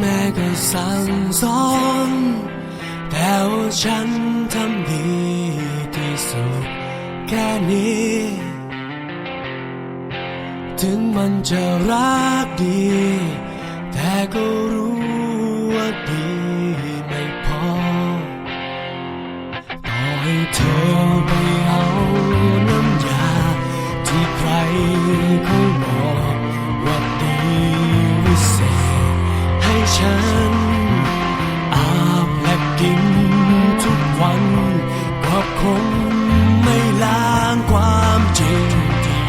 แม่ก็สั่งสอนแต่ว่าฉันทำดีที่สุดแค่นี้ ถึงมันจะรักดี แต่ก็รู้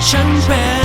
ฉันเป็น